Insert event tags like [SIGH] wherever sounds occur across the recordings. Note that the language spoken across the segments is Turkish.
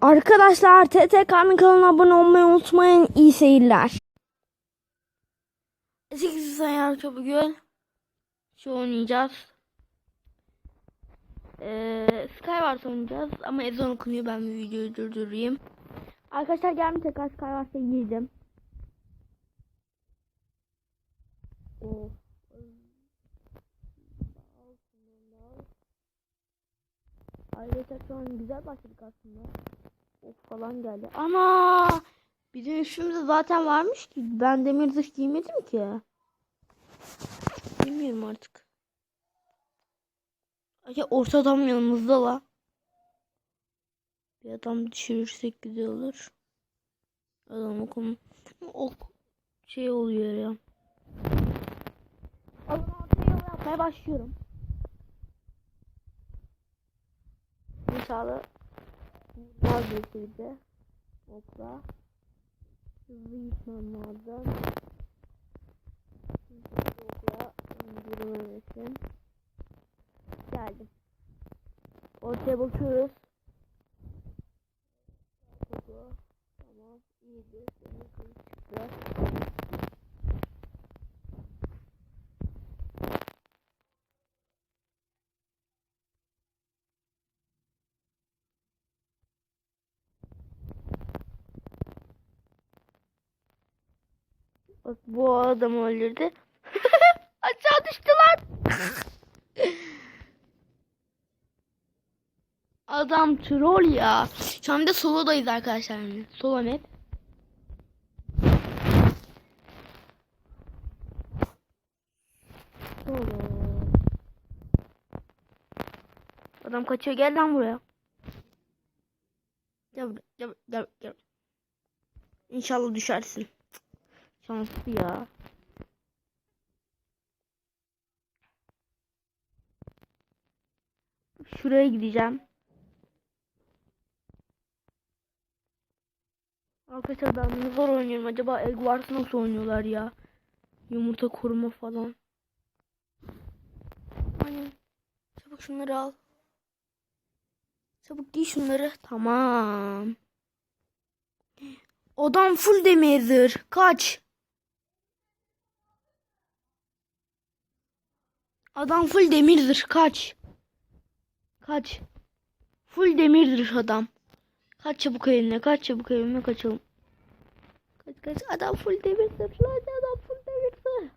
Arkadaşlar TTK'nın kanalına abone olmayı unutmayın. İyi seyirler. 8 sayar bugün şu oynayacağız. Ee, Skywars oynayacağız ama ezan okunuyor ben bir videoyu durdurayım. Arkadaşlar gelin tekrar Skywars'a girdim. Of. Ayrıca şu an güzel başladık aslında. Of falan geldi. Ana! Bizim üstümüzde zaten varmış ki. Ben demir zırh giymedim ki. Bilmiyorum artık. Ay orta adam yanımızda la. Bir adam düşürürsek güzel olur. Adam okum. Ok şey oluyor ya. Zaman ortaya başlıyorum. İnşallah vazgeçildi. Hopla. Hızlı gitmem lazım. Hopla. İndirmemesin. Geldim. Ortaya bakıyoruz. Topu. Tamam. İyiydi. Demir kılıç çıktı. Bu adam öldürdü. [LAUGHS] Aşağı düştüler. [LAUGHS] adam troll ya. Şu anda solodayız arkadaşlar. Solo map. Adam kaçıyor gel lan buraya. Gel buraya, gel gel gel. İnşallah düşersin. Şanslı ya. Şuraya gideceğim. Arkadaşlar ben bunu zor oynuyorum. Acaba Egg Wars nasıl oynuyorlar ya? Yumurta koruma falan. Hani çabuk şunları al. Çabuk giy şunları. Tamam. Odam full demirdir. Kaç. Adam full demirdir. Kaç. Kaç. Full demirdir adam. Kaç çabuk eline. Kaç çabuk eline kaçalım. Kaç kaç. Adam full demirdir. Hadi adam full demirdir.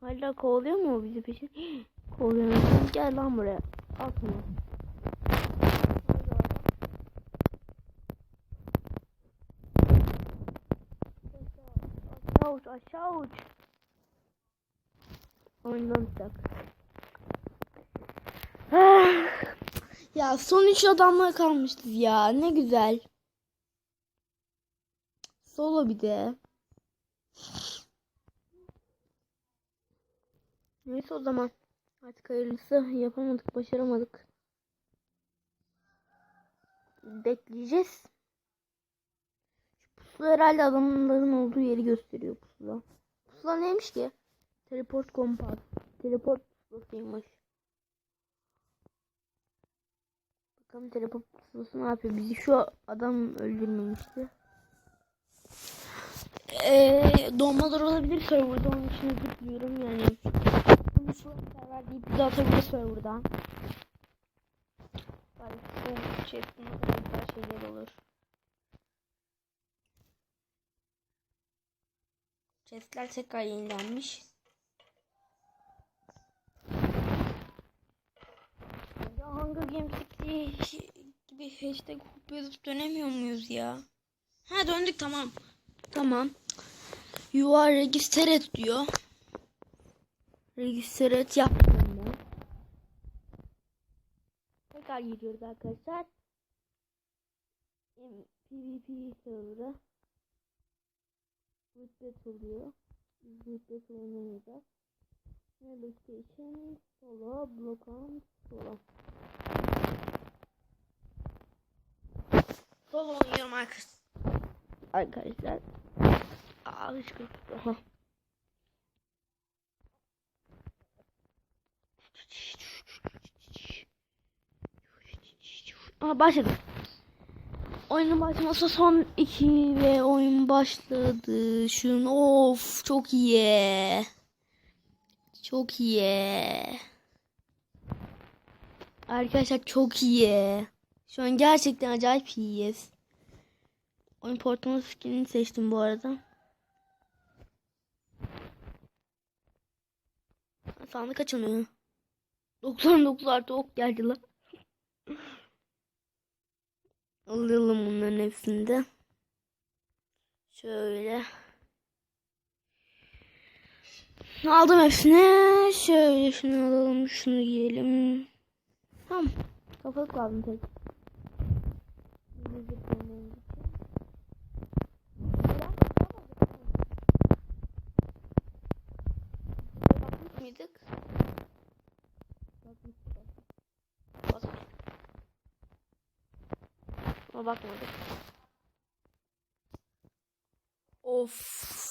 Hala kovalıyor mu o bizi peşin? [GASPS] Kovalıyor. Gel lan buraya. Al. Aşağı uç aşağı uç. Oyundan tak. ya son üç adamla kalmışız ya. Ne güzel. Solo bir de. Neyse o zaman. Artık hayırlısı yapamadık, başaramadık. Bekleyeceğiz. Pusula herhalde adamların olduğu yeri gösteriyor pusula. Pusula neymiş ki? Teleport kompas. Teleport pusulasıymış. Bakalım teleport pusulası ne yapıyor? Bizi şu adam öldürmemişti. Eee donmalar olabilir serverda onun için özür diliyorum yani. Şu server deyip bize atabilir serverdan. Belki bu şey kadar şeyler olur. Chestler tekrar yenilenmiş. Hunger Games'teki gibi hashtag yazıp dönemiyor muyuz ya? Ha döndük tamam. Tamam. You are registered diyor. Registered yaptım ben. Tekrar giriyoruz arkadaşlar. PvP server'a. Rütbet oluyor. Rütbet oynamayacağız. Location, solo, blokan, solo. Solo oynuyorum arkadaşlar. Arkadaşlar. Alışkın. Aha. Ha başladı. Oyunun başlaması son 2 ve oyun başladı. Şun of çok iyi. Çok iyi. Arkadaşlar çok iyi. Şu an gerçekten acayip iyiyiz. Oyun portmanı skinini seçtim bu arada. Sandık açılmıyor. 99 artı ok geldi lan. Alalım bunların hepsini de. Şöyle. Aldım hepsini. Şöyle şunu alalım. Şunu giyelim. Tamam. Kafalık lazım tek. Mıydık? Bakmadık. Ama bakmadık. Of.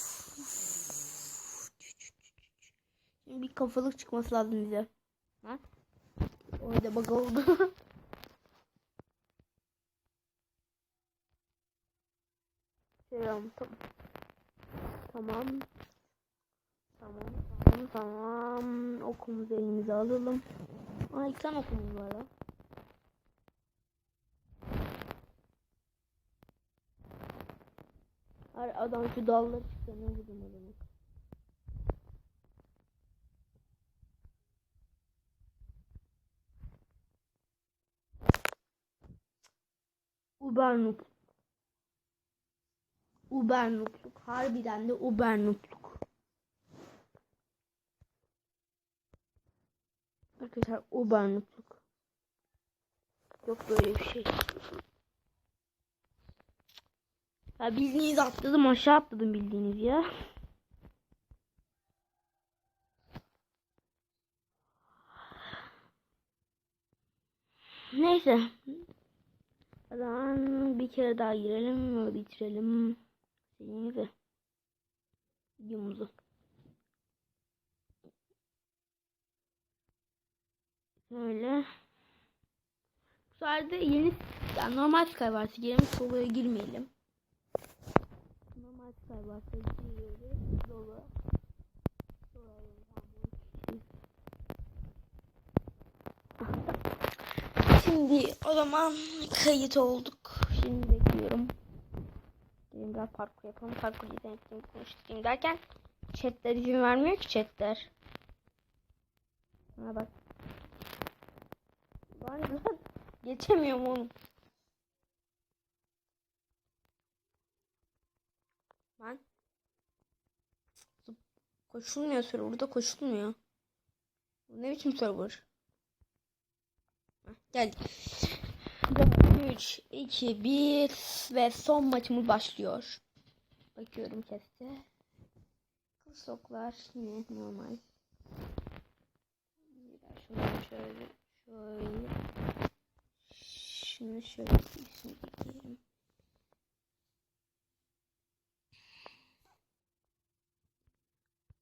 Şimdi bir kafalık çıkması lazım bize. Ha? Orada bug oldu. [LAUGHS] Tamam, tamam. Tamam. Tamam, tamam, tamam. Okumuzu elimize alalım. Aa, iki tane okumuz var ya. Her adam şu dalları çıksa ne vurdum adamı. Uber noob. Uber noobluk. Harbiden de Uber noobluk. Arkadaşlar Uber noobluk. Yok böyle bir şey. Ya bildiğiniz atladım aşağı atladım bildiğiniz ya. Neyse. O bir kere daha girelim ve bitirelim şeyimizi. Videomuzu. Böyle. Bu sefer yeni yani normal Skywars girelim soloya girmeyelim. Normal Skywars'a giriyoruz. Solo. Şimdi o zaman kayıt olduk. Şimdi bekliyorum. Dedim biraz parkur yapalım. Parkur izleyelim konuşayım derken chatler izin vermiyor ki chatler. Ha bak. Lan [LAUGHS] lan. Geçemiyorum onu. Zıp- Koşulmuyor serverda koşulmuyor. Ne biçim server? Geldik. 3, 2, 1 ve son maçımız başlıyor. Bakıyorum keste. Kısoklar yine normal. Şunu şöyle şöyle şunu şöyle şunu ekleyelim.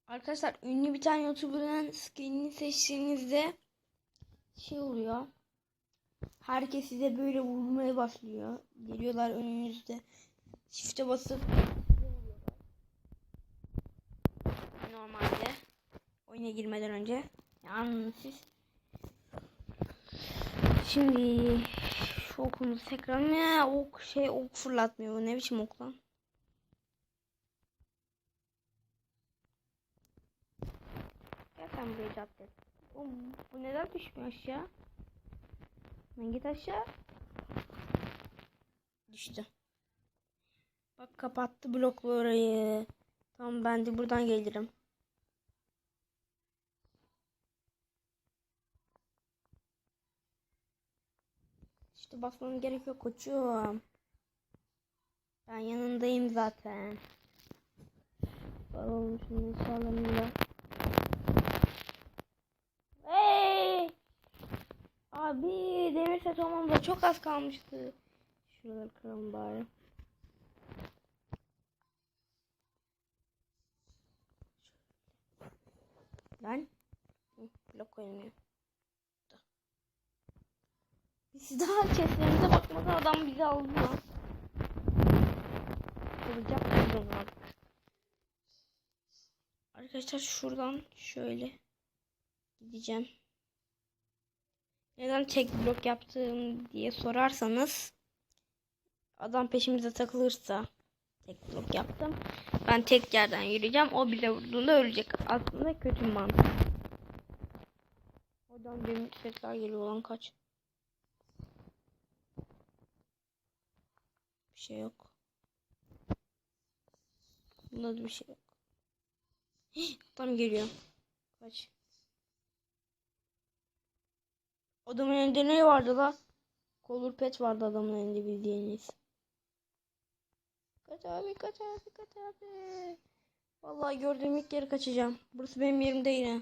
Arkadaşlar ünlü bir tane YouTuber'ın skinini seçtiğinizde şey oluyor. Herkes size böyle vurmaya başlıyor. Geliyorlar önünüzde. Çifte basıp normalde oyuna girmeden önce yani siz şimdi şu okumuzu tekrar ne ok şey ok fırlatmıyor bu ne biçim ok lan Gel sen buraya cadde. Oğlum bu neden düşmüyor aşağı? Lan git aşağı. Düştü. Bak kapattı bloklu orayı. Tamam ben de buradan gelirim. İşte basmam gerek yok koçum. Ben yanındayım zaten. Bakalım şimdi sağlamında. Hey! Abi demir set olmamda çok az kalmıştı. Şuraları kıralım bari. Lan. Blok koymuyor. Biz daha chestlerimize bakmadan adam bizi aldı lan. Olacak mı zaman? Arkadaşlar şuradan şöyle gideceğim. Neden tek blok yaptım diye sorarsanız adam peşimize takılırsa tek blok yaptım. Ben tek yerden yürüyeceğim. O bile vurduğunda ölecek. Aslında kötü mantık. Oradan bir sesler geliyor lan kaç. Bir şey yok. Bunda da bir şey yok. [GASPS] Tam geliyor. Kaç. Adamın elinde ne vardı la? Color pet vardı adamın elinde bildiğiniz. Kaç abi kaç abi kaç abi. Vallahi gördüğüm ilk yere kaçacağım. Burası benim yerim değil ha.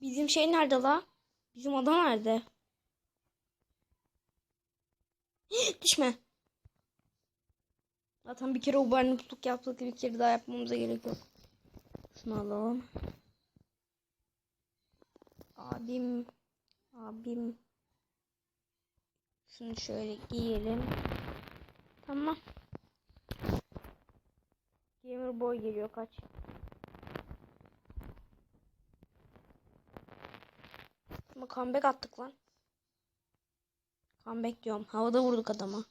Bizim şey nerede la? Bizim adam nerede? Düşme. Zaten bir kere ubernutluk yaptık. Bir kere daha yapmamıza gerek yok. Şunu alalım. Abim. Abim. Şunu şöyle giyelim. Tamam. Gamer boy geliyor kaç. Ama comeback attık lan. Comeback diyorum. Havada vurduk adama.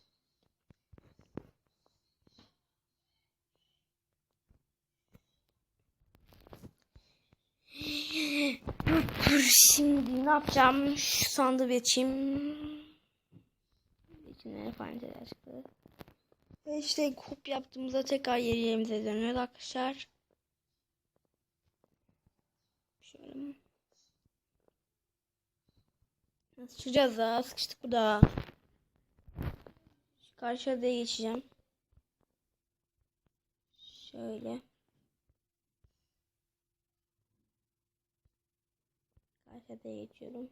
Şimdi ne yapacağım? Şu sandığı bir açayım. İçine fanteler çıktı. Ve işte kup yaptığımızda tekrar yeri yerimize dönüyoruz arkadaşlar. Şöyle. Nasıl çıkacağız daha? Sıkıştık burada. Şu karşı adaya geçeceğim. Şöyle. Adaya geçiyorum.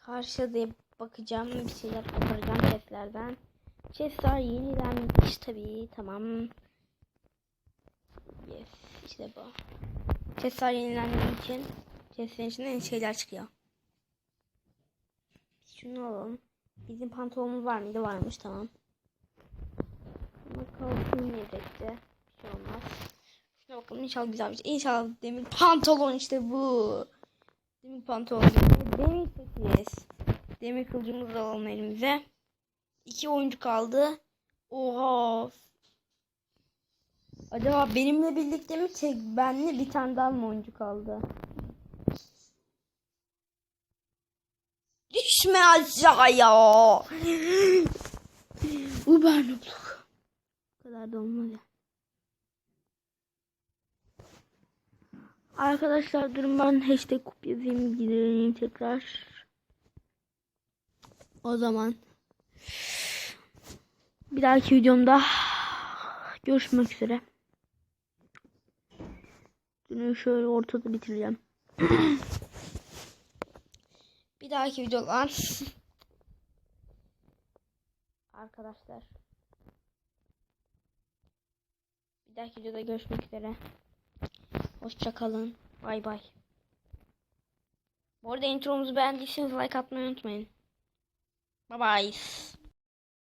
Karşı adaya bakacağım. Bir şeyler koparacağım chestlerden. Chestler yenilenmiş tabii. Tamam. Yes. işte bu. Chestler yenilendiği için chestlerin içinden şeyler çıkıyor. Şunu alalım. Bizim pantolonumuz var mıydı? Varmış tamam. Ama kalsın yedekte. Bir şey olmaz. Bakalım inşallah güzel. İnşallah demir pantolon işte bu. Demir pantolon. Demir sekiz. Demir kılıcımızı alalım elimize. İki oyuncu kaldı. Oha. Acaba benimle birlikte mi tek benle bir tane daha mı oyuncu kaldı? Düşme aşağıya. Uber nubluk. Bu kadar da olmadı. Arkadaşlar durun ben hashtag kup yazayım gidelim tekrar. O zaman bir dahaki videomda görüşmek üzere. Dünü şöyle ortada bitireceğim. [CLEARS THROAT] bir dahaki videodan [LAUGHS] arkadaşlar bir dahaki videoda görüşmek üzere. Hoşçakalın. Bay bay. Bu arada intromuzu beğendiyseniz like atmayı unutmayın. Bye bye.